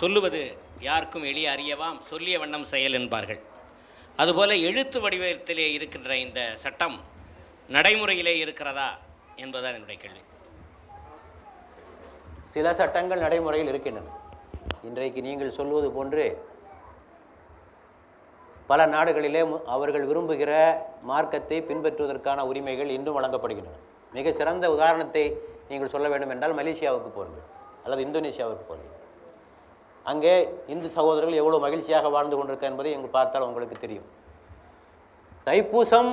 சொல்லுவது யாருக்கும் எளிய அறியவாம் சொல்லிய வண்ணம் செயல் என்பார்கள். அதுபோல எழுத்து வடிவத்திலே இருக்கின்ற இந்த சட்டம் நடைமுறையிலே இருக்கிறதா என்பதுதான் என்னுடைய கேள்வி. சில சட்டங்கள் நடைமுறையில் இருக்கின்றன. இன்றைக்கு நீங்கள் சொல்வது போன்று பல நாடுகளிலே அவர்கள் விரும்புகிற மார்க்கத்தை பின்பற்றுவதற்கான உரிமைகள் இன்றும் வழங்கப்படுகின்றன. மிக சிறந்த உதாரணத்தை நீங்கள் சொல்ல வேண்டும் என்றால் மலேசியாவுக்கு போர்கள் அல்லது இந்தோனேஷியாவுக்கு போர்கள் அங்கே இந்து சகோதரர்கள் எவ்வளோ மகிழ்ச்சியாக வாழ்ந்து கொண்டிருக்க என்பதை எங்கள் பார்த்தால் உங்களுக்கு தெரியும். தைப்பூசம்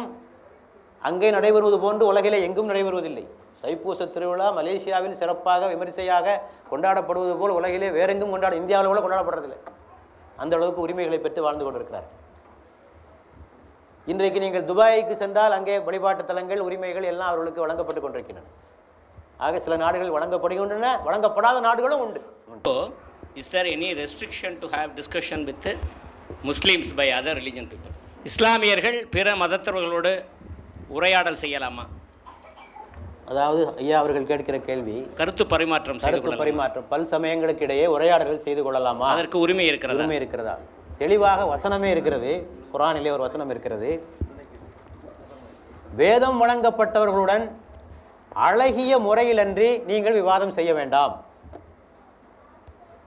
அங்கே நடைபெறுவது போன்று உலகிலே எங்கும் நடைபெறுவதில்லை. தைப்பூச திருவிழா மலேசியாவில் சிறப்பாக விமரிசையாக கொண்டாடப்படுவது போல் உலகிலே வேறெங்கும் கொண்டாட இந்தியாவில் கூட கொண்டாடப்படுறதில்லை. அந்த அளவுக்கு உரிமைகளை பெற்று வாழ்ந்து கொண்டிருக்கிறார். இன்றைக்கு நீங்கள் துபாய்க்கு சென்றால் அங்கே வழிபாட்டு தலங்கள் உரிமைகள் எல்லாம் அவர்களுக்கு வழங்கப்பட்டு கொண்டிருக்கின்றன. ஆக சில நாடுகள் வழங்கப்படுகின்றன வழங்கப்படாத நாடுகளும் உண்டு. Is there any restriction to have discussion with Muslims by other religion people? இஸ்லாமியர்கள் பிற மதத்தவர்களோடு உரையாடல் செய்யலாமா? அதாவது ஐயா அவர்கள் கேட்கிற கேள்வி கருத்து பரிமாற்றம் கருத்து பரிமாற்றம் பல் சமயங்களுக்கு இடையே உரையாடல்கள் செய்து கொள்ளலாமா? அதற்கு உரிமை இருக்கிறதா? உரிமை இருக்கிறதா? தெளிவாக வசனமே இருக்கிறது. குரானிலே ஒரு வசனம் இருக்கிறது. வேதம் வழங்கப்பட்டவர்களுடன் அழகிய முறையிலன்றி நீங்கள் விவாதம் செய்ய வேண்டாம்.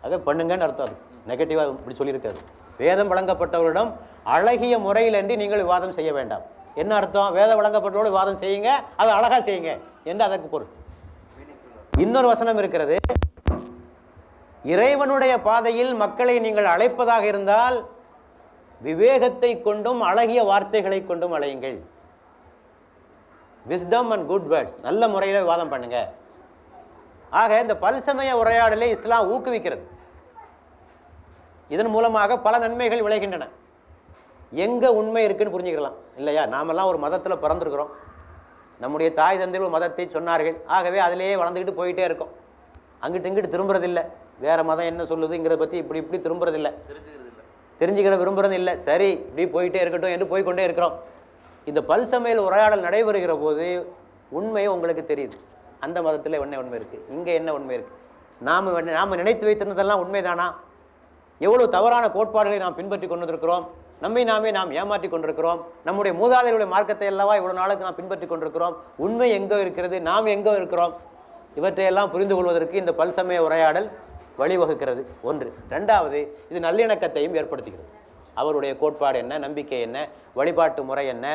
அதை பண்ணுங்கன்னு அர்த்தம் அது. நெகட்டிவாக இப்படி சொல்லியிருக்காரு. வேதம் வழங்கப்பட்டவர்களிடம் அழகிய முறையிலன்றி நீங்கள் விவாதம் செய்ய வேண்டாம். என்ன அர்த்தம்? வேதம் வழங்கப்பட்டவரோடு விவாதம் செய்யுங்க அதை அழகாக செய்யுங்க என்று அதற்கு பொருள். இன்னொரு வசனம் இருக்கிறது. இறைவனுடைய பாதையில் மக்களை நீங்கள் அழைப்பதாக இருந்தால் விவேகத்தை கொண்டும் அழகிய வார்த்தைகளை கொண்டும் அழையுங்கள். விஸ்டம் அண்ட் குட் வேர்ட்ஸ் நல்ல முறையில் விவாதம் பண்ணுங்க. ஆக இந்த பல்சமய உரையாடலை இஸ்லாம் ஊக்குவிக்கிறது. இதன் மூலமாக பல நன்மைகள் விளைகின்றன. எங்க உண்மை இருக்குன்னு புரிஞ்சுக்கலாம். இல்லையா? நாமெல்லாம் ஒரு மதத்தில் பிறந்திருக்கிறோம். நம்முடைய தாய் தந்தையில் ஒரு மதத்தை சொன்னார்கள். ஆகவே அதிலேயே வளர்ந்துக்கிட்டு போயிட்டே இருக்கோம். அங்கிட்டு இங்கிட்டு திரும்புறதில்லை. வேற மதம் என்ன சொல்லுதுங்கிறத பற்றி இப்படி இப்படி திரும்புறதில்லை. தெரிஞ்சுக்கிற விரும்புறது இல்லை சரி இப்படி போயிட்டே இருக்கட்டும் என்று போய்க்கொண்டே இருக்கிறோம். இந்த பல்சமையல் உரையாடல் நடைபெறுகிற போது உண்மை உங்களுக்கு தெரியுது. அந்த மதத்தில் என்ன உண்மை இருக்குது இங்கே என்ன உண்மை இருக்குது நாம் நாம் நினைத்து வைத்திருந்ததெல்லாம் உண்மைதானா? எவ்வளவு தவறான கோட்பாடுகளை நாம் பின்பற்றி கொண்டிருக்கிறோம்? நம்மை நாமே நாம் ஏமாற்றி கொண்டிருக்கிறோம். நம்முடைய மூதாதையருடைய மார்க்கத்தை அல்லவா இவ்வளவு நாளுக்கு நாம் பின்பற்றி கொண்டிருக்கிறோம்? உண்மை எங்கோ இருக்கிறது நாம் எங்கோ இருக்கிறோம்? இவற்றையெல்லாம் புரிந்து கொள்வதற்கு இந்த பல்சமய உரையாடல் வழிவகுக்கிறது. ஒன்று. ரெண்டாவது இது நல்லிணக்கத்தையும் ஏற்படுத்துகிறது. அவருடைய கோட்பாடு என்ன நம்பிக்கை என்ன வழிபாட்டு முறை என்ன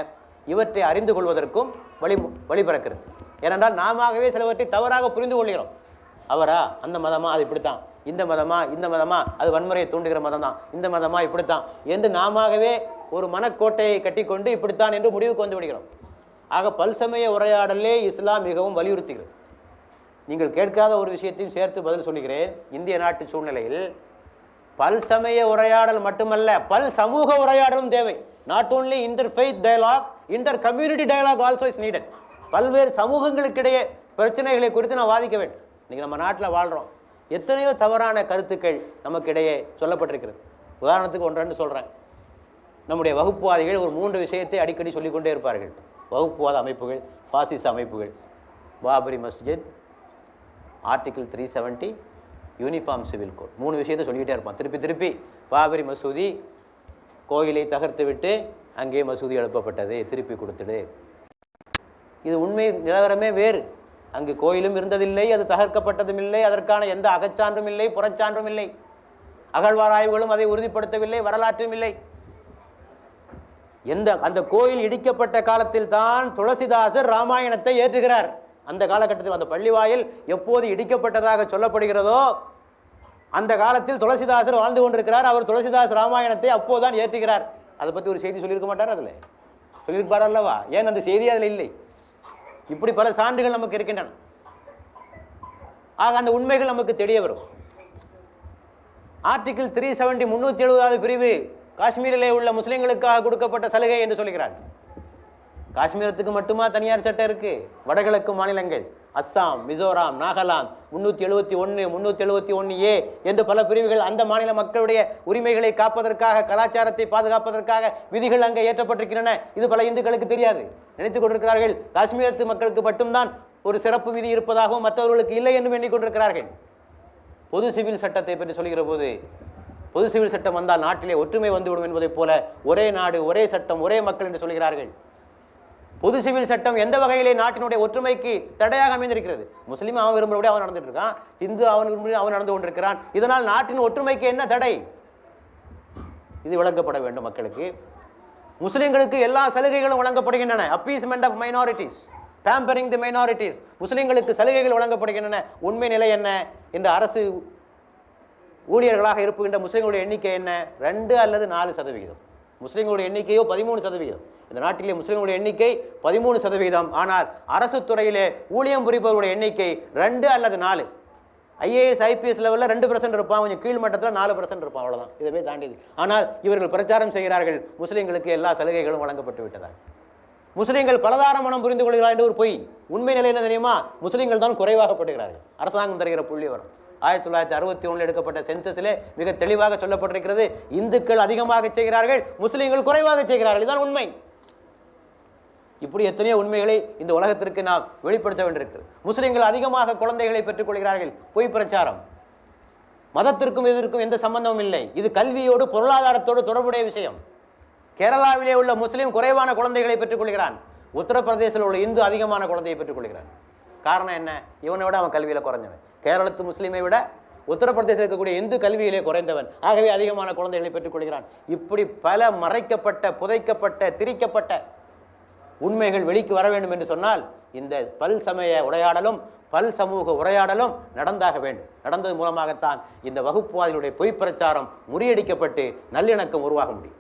இவற்றை அறிந்து கொள்வதற்கும் வழி வழிபிறக்கிறது. ஏனென்றால் நாமவே சிலவற்றை தவறாக புரிந்து கொள்கிறோம். அவரா? அந்த மதமா? அது இப்படித்தான். இந்த மதமா? இந்த மதமா? அது வன்முறையை தூண்டுகிற மதம் தான் இந்த மதமா? இப்படித்தான். என்று நாமவே ஒரு மனக்கோட்டையை கட்டிக்கொண்டு இப்படித்தான் என்று முடிவுக்கு வந்து விடுகிறோம். ஆக பல்சமய உரையாடலே இஸ்லாம் மிகவும் வலியுறுத்துகிறது. நீங்கள் கேட்காத ஒரு விஷயத்தையும் சேர்த்து பதில் சொல்லுகிறேன். இந்திய நாட்டு சூழ்நிலையில் பல்சமய உரையாடல் மட்டுமல்ல பல் சமூக உரையாடலும் தேவை. Not only interfaith dialogue intercommunity dialogue also is needed பல்வேறு சமூகங்களுக்கிடையே பிரச்சனைகளை குறித்து நான் வாதிக்க வேண்டும். இன்றைக்கி நம்ம நாட்டில் வாழ்கிறோம் எத்தனையோ தவறான கருத்துக்கள் நமக்கிடையே சொல்லப்பட்டிருக்கிறது. உதாரணத்துக்கு ஒன்றன்னு சொல்கிறேன் நம்முடைய வகுப்புவாதிகள் ஒரு மூன்று விஷயத்தை அடிக்கடி சொல்லிக்கொண்டே இருப்பார்கள். வகுப்புவாத அமைப்புகள் பாசிச அமைப்புகள். Babri Masjid article three seventy uniform civil code மூணு விஷயத்தை சொல்லிக்கிட்டே இருப்பான். திருப்பி திருப்பி பாபரி மசூதி கோயிலை தகர்த்து விட்டு அங்கே மசூதி எழுப்பப்பட்டது. திருப்பி கொடுத்துடு. இது உண்மை நிலவரமே வேறு. அங்கு கோயிலும் இருந்ததில்லை அது தகர்க்கப்பட்டதும் இல்லை அதற்கான எந்த அகச்சான்றும் இல்லை புறச்சான்றும் இல்லை. அகழ்வாராய்வுகளும் அதை உறுதிப்படுத்தவில்லை வரலாற்றும் இல்லை. எந்த அந்த கோயில் இடிக்கப்பட்ட காலத்தில் தான் துளசிதாசர் ராமாயணத்தை ஏற்றுகிறார். அந்த காலகட்டத்தில் அந்த பள்ளிவாயில் எப்போது இடிக்கப்பட்டதாக சொல்லப்படுகிறதோ அந்த காலத்தில் துளசிதாசர் வாழ்ந்து கொண்டிருக்கிறார். அவர் துளசிதாஸ் ராமாயணத்தை அப்போதான் ஏற்றுகிறார். அதை பற்றி ஒரு செய்தி சொல்லியிருக்க மாட்டார் அதில்? சொல்லியிருப்பார் அல்லவா ஏன் அந்த செய்தி அதில் இல்லை? இப்படி பல சான்றுகள் நமக்கு இருக்கின்றன. ஆக அந்த உண்மைகள் நமக்கு தெரிய வரும். ஆர்டிகிள் த்ரீ செவன்டி முந்நூற்றி எழுபதாவது பிரிவு காஷ்மீரிலே உள்ள முஸ்லீம்களுக்காக கொடுக்கப்பட்ட சலுகை என்று சொல்கிறார் காஷ்மீரத்துக்கு மட்டுமா தனியார் சட்டம் இருக்கு? வடகிழக்கு மாநிலங்கள் அஸ்ஸாம் மிசோராம் நாகாலாந்து முன்னூற்றி எழுபத்தி ஒன்று முன்னூற்றி எழுபத்தி ஒன்று ஏ என்று பல பிரிவுகள் அந்த மாநில மக்களுடைய உரிமைகளை காப்பதற்காக கலாச்சாரத்தை பாதுகாப்பதற்காக விதிகள் அங்கே ஏற்றப்பட்டிருக்கின்றன. இது பல இந்துக்களுக்கு தெரியாது. நினைத்துக் கொண்டிருக்கிறார்கள் காஷ்மீரத்து மக்களுக்கு மட்டும்தான் ஒரு சிறப்பு விதி இருப்பதாகவும் மற்றவர்களுக்கு இல்லை என்றும் எண்ணிக்கொண்டிருக்கிறார்கள் பொது சிவில் சட்டத்தை பற்றி சொல்கிற போது பொது சிவில் சட்டம் வந்தால் நாட்டிலே ஒற்றுமை வந்துவிடும் என்பதைப் போல ஒரே நாடு ஒரே சட்டம் ஒரே மக்கள் என்று சொல்கிறார்கள். பொது சிவில் சட்டம் எந்த வகையிலே நாட்டினுடைய ஒற்றுமைக்கு தடையாக அமைந்திருக்கிறது? முஸ்லீம் அவன் விரும்புகிறபடி அவன் நடந்துட்டு இருக்கான் இந்து அவன் விரும்பி அவன் நடந்து கொண்டிருக்கிறான். இதனால் நாட்டின் ஒற்றுமைக்கு என்ன தடை? இது விளக்கப்பட வேண்டும் மக்களுக்கு. முஸ்லீம்களுக்கு எல்லா சலுகைகளும் வழங்கப்படுகின்றன. Appeasement of minorities pampering the minorities முஸ்லீம்களுக்கு சலுகைகள் வழங்கப்படுகின்றன. உண்மை நிலை என்ன? இந்த அரசு ஊழியர்களாக இருப்புகின்ற முஸ்லீம்களுடைய எண்ணிக்கை என்ன? ரெண்டு அல்லது நாலு சதவிகிதம். முஸ்லீம்களுடைய எண்ணிக்கையோ பதிமூணு சதவிகிதம் இந்த நாட்டிலே முஸ்லீம்களுடைய எண்ணிக்கை பதிமூணு சதவீதம். ஆனால் அரசு துறையிலே ஊழியம் புரிபவர்களுடைய எண்ணிக்கை ரெண்டு அல்லது நாலு. ஐஏஎஸ் ஐபிஎஸ் லெவலில் ரெண்டு பர்சன்ட் இருப்பான். கொஞ்சம் கீழ் மட்டத்தில் நாலு பர்சன்ட் இருப்பான். அவ்வளோதான் இதுவே தாண்டியது ஆனால் இவர்கள் பிரச்சாரம் செய்கிறார்கள். முஸ்லீம்களுக்கு எல்லா சலுகைகளும் வழங்கப்பட்டு விட்டதாக முஸ்லீம்கள் பலதார மனம் புரிந்து கொள்கிறார் என்று ஒரு பொய். உண்மை நிலை என்ன தெரியுமா? முஸ்லீம்கள் தான் குறைவாகப்படுகிறார்கள் அரசாங்கம் தருகிற புள்ளி வரும். ஆயிரத்தி தொள்ளாயிரத்தி அறுபத்தி ஒன்றில் எடுக்கப்பட்ட சென்சஸிலே மிக தெளிவாக சொல்லப்பட்டிருக்கிறது இந்துக்கள் அதிகமாக செய்கிறார்கள் முஸ்லீம்கள் குறைவாக செய்கிறார்கள். இதுதான் உண்மை. இப்படி எத்தனையோ உண்மைகளை இந்த உலகத்திற்கு நாம் வெளிப்படுத்த வேண்டியிருக்கிறது. முஸ்லீம்கள் அதிகமாக குழந்தைகளை பெற்றுக் கொள்கிறார்கள். பொய் பிரச்சாரம். மதத்திற்கும் இதற்கும் எந்த சம்பந்தமும் இல்லை. இது கல்வியோடு பொருளாதாரத்தோடு தொடர்புடைய விஷயம். கேரளாவிலே உள்ள முஸ்லீம் குறைவான குழந்தைகளை பெற்றுக்கொள்கிறான். உத்தரப்பிரதேசத்தில் உள்ள இந்து அதிகமான குழந்தையை பெற்றுக்கொள்கிறான். காரணம் என்ன? இவனை விட அவன் கல்வியில் குறைஞ்சவன். கேரளத்து முஸ்லீமை விட உத்தரப்பிரதேசத்தில் இருக்கக்கூடிய இந்து கல்வியிலே குறைந்தவன். ஆகவே அதிகமான குழந்தைகளை பெற்றுக்கொள்கிறான். இப்படி பல மறைக்கப்பட்ட புதைக்கப்பட்ட திரிக்கப்பட்ட உண்மைகள் வெளிக்கு வர வேண்டும் என்று சொன்னால் இந்த பல் சமய உரையாடலும் பல் சமூக உரையாடலும் நடந்தாக வேண்டும். நடந்தது மூலமாகத்தான் இந்த வகுப்புவாதிகளுடைய பொய் பிரச்சாரம் முறியடிக்கப்பட்டு நல்லிணக்கம் உருவாக முடியும்.